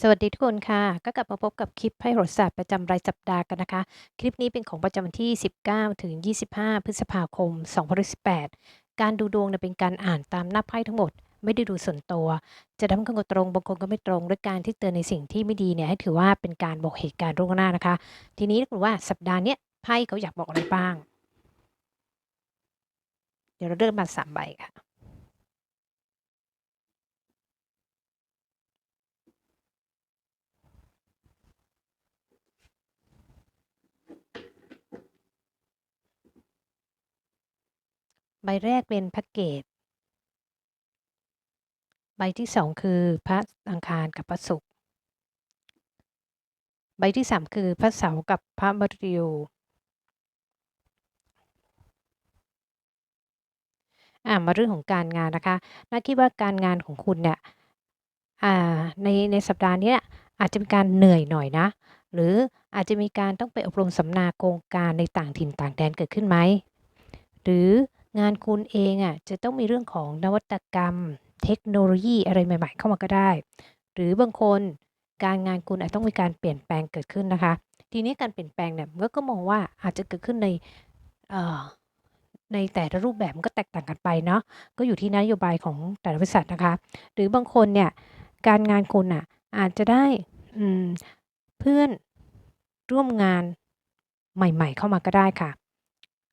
สวัสดีทุกคนค่ะ ก็กลับมาพบกับคลิปไพ่โหราศาสตร์ประจำรายสัปดาห์กันนะคะ คลิปนี้เป็นของประจำวันที่ 19 ถึง 25 พฤษภาคม 2018 การดูดวงเป็นการอ่านตามหน้าไพ่ทั้งหมด ไม่ได้ดูส่วนตัว จะทำคนก็ตรงบางคนก็ไม่ตรงด้วยการที่เตือนในสิ่งที่ไม่ดีเนี่ยให้ถือว่าเป็นการบอกเหตุการณ์ล่วงหน้านะคะ ทีนี้ถ้าเกิดว่าสัปดาห์นี้ไพ่เขาอยากบอกอะไรบ้าง เดี๋ยวเราเริ่มมาสามใบค่ะ ใบแรกเป็นแพ็กเกจ ใบที่สองคือพระอังคารกับพระศุกร์ ใบที่สามคือพระเสาร์กับพระมฤตยูอ่ามาเรื่องของการงานนะคะน่าคิดว่าการงานของคุณเนี่ยอ่าในในสัปดาห์นี้อาจจะมีการเหนื่อยหน่อยนะ หรืออาจจะมีการต้องไปอบรมสัมมนาโครงการในต่างถิ่นต่างแดนเกิดขึ้นไหม หรือ งานคุณเองอะจะต้องมีเรื่องของนวัตกรรม เทคโนโลยีอะไรใหม่ ๆ เข้ามาก็ได้ หรือบางคนการงานคุณอาจต้องมีการเปลี่ยนแปลงเกิดขึ้นนะคะ ทีนี้การเปลี่ยนแปลงเนี่ยมันก็มองว่าอาจจะเกิดขึ้นในในแต่ละรูปแบบมันก็แตกต่างกันไปเนาะก็อยู่ที่นโยบายของแต่ละบริษัทนะคะ หรือบางคนเนี่ยการงานคุณอะอาจจะได้เพื่อนร่วมงานใหม่ ๆ เข้ามาก็ได้ค่ะ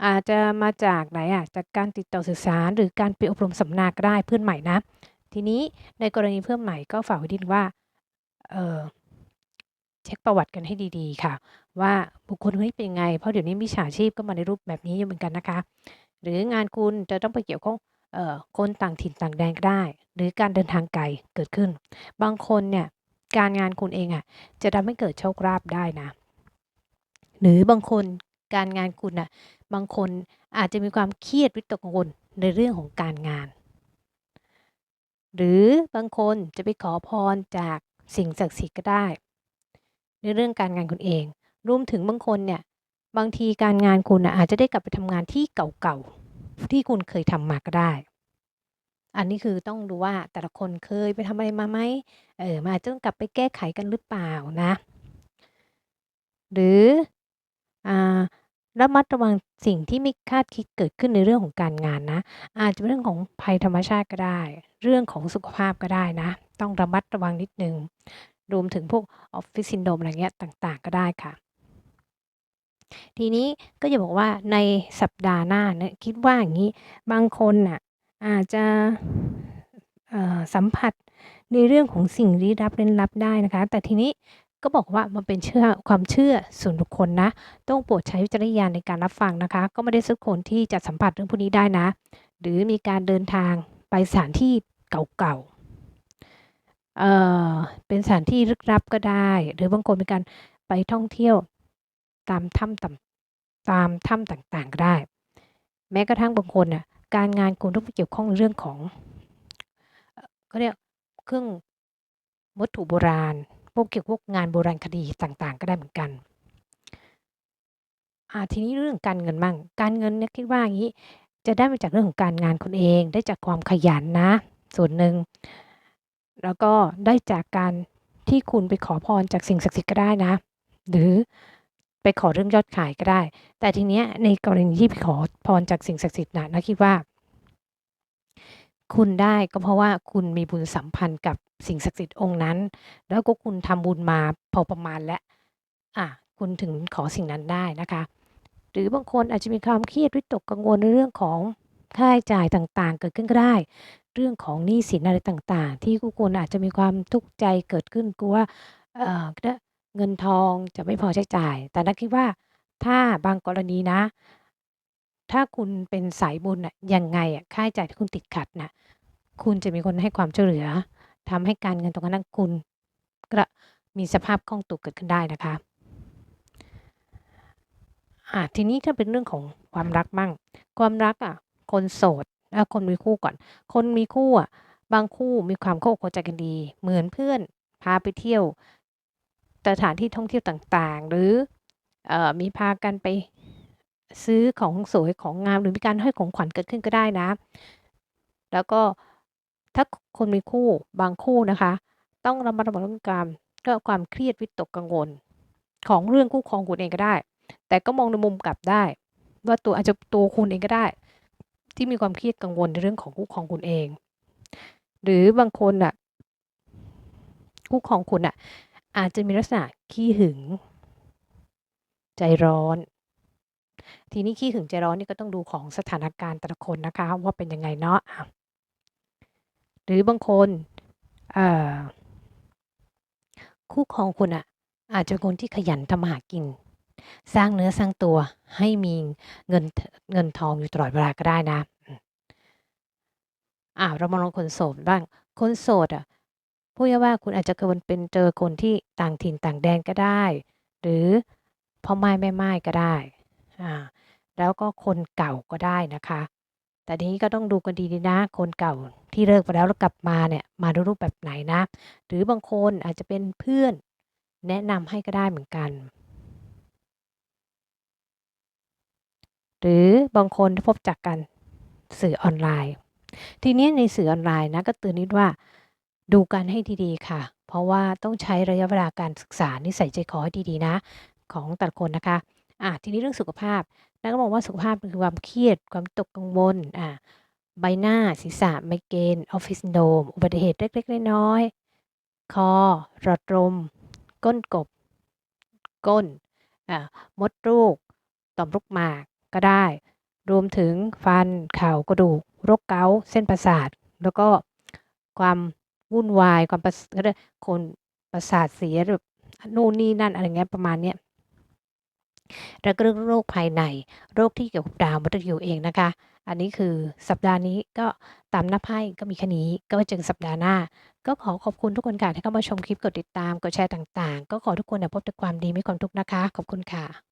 อาจจะมาจากไหนอะจากการติดต่อสื่อสาร หรือการไปอบรมสัมมนาก็ได้เพื่อนใหม่นะ ทีนี้ในกรณีเพื่อนใหม่ก็ฝากไว้ดีว่าเออเช็คประวัติกันให้ดีๆ ค่ะ ว่าบุคคลคนนี้เป็นยังไง เพราะเดี๋ยวนี้มิจฉาชีพก็มาในรูปแบบนี้อยู่เหมือนกันนะคะ หรืองานคุณจะต้องไปเกี่ยวข้องเอ่อคนต่างถิ่นต่างแดนก็ได้ หรือการเดินทางไกลเกิดขึ้น บางคนเนี่ยการงานคุณเองอะจะทำให้เกิดโชคลาภได้นะ หรือบางคน การงานคุณอะบางคนอาจจะมีความเครียดวิตกกังวลในเรื่องของการงาน หรือบางคนจะไปขอพรจากสิ่งศักดิ์สิทธิ์ก็ได้ ในเรื่องการงานคุณเอง รวมถึงบางคนเนี่ยบางทีการงานคุณอาจจะได้กลับไปทำงานที่เก่าๆที่คุณเคยทำมาก็ได้ อันนี้คือต้องดูว่าแต่ละคนเคยไปทำอะไรมาไหมเออมันอาจจะต้องกลับไปแก้ไขกันหรือเปล่านะ หรืออ่า ระมัดระวังสิ่งที่ไม่คาดคิดเกิดขึ้นในเรื่องของการงานนะ อาจจะเป็นเรื่องของภัยธรรมชาติก็ได้ เรื่องของสุขภาพก็ได้นะ ต้องระมัดระวังนิดนึง รวมถึงพวกออฟฟิศซินโดมอะไรเงี้ยต่างๆ ก็ได้ค่ะ ทีนี้ก็จะบอกว่าในสัปดาห์หน้าเนี่ยคิดว่าอย่างนี้บางคนน่ะอาจจะสัมผัสในเรื่องของสิ่งลี้ลับเร้นลับได้นะคะ แต่ทีนี้ ก็บอกว่ามันเป็นเชื่อความเชื่อส่วนบุคคลนะ ต้องโปรดใช้วิจารณญาณในการรับฟังนะคะ ก็ไม่ได้ทุกคนที่จะสัมผัสเรื่องพวกนี้ได้นะ หรือมีการเดินทางไปสถานที่เก่าๆเอ่อเป็นสถานที่ลึกลับก็ได้ หรือบางคนเป็นการไปท่องเที่ยวตามถ้ำตามตามถ้ำต่างๆก็ได้ แม้กระทั่งบางคนน่ะการงานคุณต้องไปเกี่ยวข้องเรื่องของเขาเรียกเครื่องวัตถุโบราณ พวกเกี่ยวกับงานโบราณคดีต่างๆ ก็ได้เหมือนกันทีนี้เรื่องการเงินมั่งการเงินเนี่ยคิดว่าอย่างนี้ จะได้มาจากเรื่องของการงานคุณเอง ได้จากความขยันนะ ส่วนหนึ่ง แล้วก็ได้จากการที่คุณไปขอพรจากสิ่งศักดิ์สิทธิ์ก็ได้นะ หรือไปขอเรื่องยอดขายก็ได้ แต่ทีเนี้ยในกรณีที่ไปขอพรจากสิ่งศักดิ์สิทธิ์นะนะคิดว่า คุณได้ก็เพราะว่าคุณมีบุญสัมพันธ์กับสิ่งศักดิ์สิทธิ์องค์นั้น แล้วก็คุณทำบุญมาพอประมาณและอะคุณถึงขอสิ่งนั้นได้นะคะ หรือบางคนอาจจะมีความเครียดวิตกกังวลในเรื่องของค่าใช้จ่ายต่างๆ เกิดขึ้นก็ได้ เรื่องของหนี้สินอะไรต่างๆ ที่คุณอาจจะมีความทุกข์ใจเกิดขึ้นกลัวเอ่อเงินทองจะไม่พอใช้จ่าย แต่นักคิดว่าถ้าบางกรณีนะ ถ้าคุณเป็นสายบุญอะยังไงอะค่าใช้จ่ายที่คุณติดขัดน่ะ คุณจะมีคนให้ความช่วยเหลือทำให้การเงินตรงนั้นคุณกระมีสภาพคล่องตัวเกิดขึ้นได้นะคะอ่าทีนี้ถ้าเป็นเรื่องของความรักบ้าง ความรักอะ คนโสดแล้วคนมีคู่ก่อน คนมีคู่อะ บางคู่มีความเข้าอกใจกันดี เหมือนเพื่อนพาไปเที่ยวสถานที่ท่องเที่ยวต่างๆ หรืออมีพากันไปซื้อของสวยของงามหรือมีการให้ของขวัญเกิดขึ้นก็ได้นะ แล้วก็ ถ้าคนมีคู่บางคู่นะคะ ต้องระมัดระวังเรื่องการก็ความเครียดวิตกกังวล ของเรื่องคู่ครองคุณเองก็ได้ แต่ก็มองในมุมกลับได้ ว่าตัวอาจจะตัวคุณเองก็ได้ ที่มีความเครียดกังวลในเรื่องของคู่ครองคุณเอง หรือบางคนอะคู่ครองคุณอะอาจจะมีลักษณะขี้หึง ใจร้อน ทีนี้ขี้หึงใจร้อนนี่ก็ต้องดูของสถานการณ์แต่ละคนนะคะ ว่าเป็นยังไงเนาะ หรือบางคนคู่ครองคุณอะอาจจะคนที่ขยันทำหากิน สร้างเนื้อสร้างตัวให้มีเงินเงินทองอยู่ตลอดเวลาก็ได้นะอ่าเรามาลองคนโสดบ้าง คนโสดอะพูดง่ายๆว่าคุณอาจจะเคยเป็นเจอคนที่ต่างถิ่นต่างแดนก็ได้ หรือพ่อไม้แม่ไม้ก็ได้อ่าแล้วก็คนเก่าก็ได้นะคะ แต่ทีนี้ก็ต้องดูกันดีๆนะ คนเก่าที่เลิกไปแล้วแล้วกลับมาเนี่ยมาในรูปแบบไหนนะ หรือบางคนอาจจะเป็นเพื่อนแนะนำให้ก็ได้เหมือนกัน หรือบางคนพบจากกันสื่อออนไลน์ ทีนี้ในสื่อออนไลน์นะก็เตือนนิดว่าดูกันให้ดีๆค่ะ เพราะว่าต้องใช้ระยะเวลาการศึกษานิสัยใจคอให้ดีๆนะ ของแต่ละคนนะคะอะทีนี้เรื่องสุขภาพ นักก็มองว่าสุขภาพคือความเครียด ความตกกังวลอะใบหน้าศีรษะไมเกรนออฟฟิศโดมอุบัติเหตุเล็กๆน้อยๆคอหลอดลมก้นกบ ก้นอ่ามดลูก ต่อมลูกหมากก็ได้ รวมถึงฟันเข่ากระดูกโรคเกาต์เส้นประสาท แล้วก็ความวุ่นวายความประคนประสาทเสียแบบนู่นนี่นั่นอะไรเงี้ยประมาณเนี้ย แล้วก็เรื่องโรคภายใน โรคที่เกี่ยวกับดาวมฤตยูเองนะคะ อันนี้คือสัปดาห์นี้ก็ตามหน้าไพ่ก็มีแค่นี้ก็ไว้เจอกันสัปดาห์หน้า ก็ขอขอบคุณทุกคนค่ะที่เข้ามาชมคลิปกดติดตามกดแชร์ต่างๆ ก็ขอทุกคนพบแต่ความดีไม่ความทุกข์นะคะ ขอบคุณค่ะ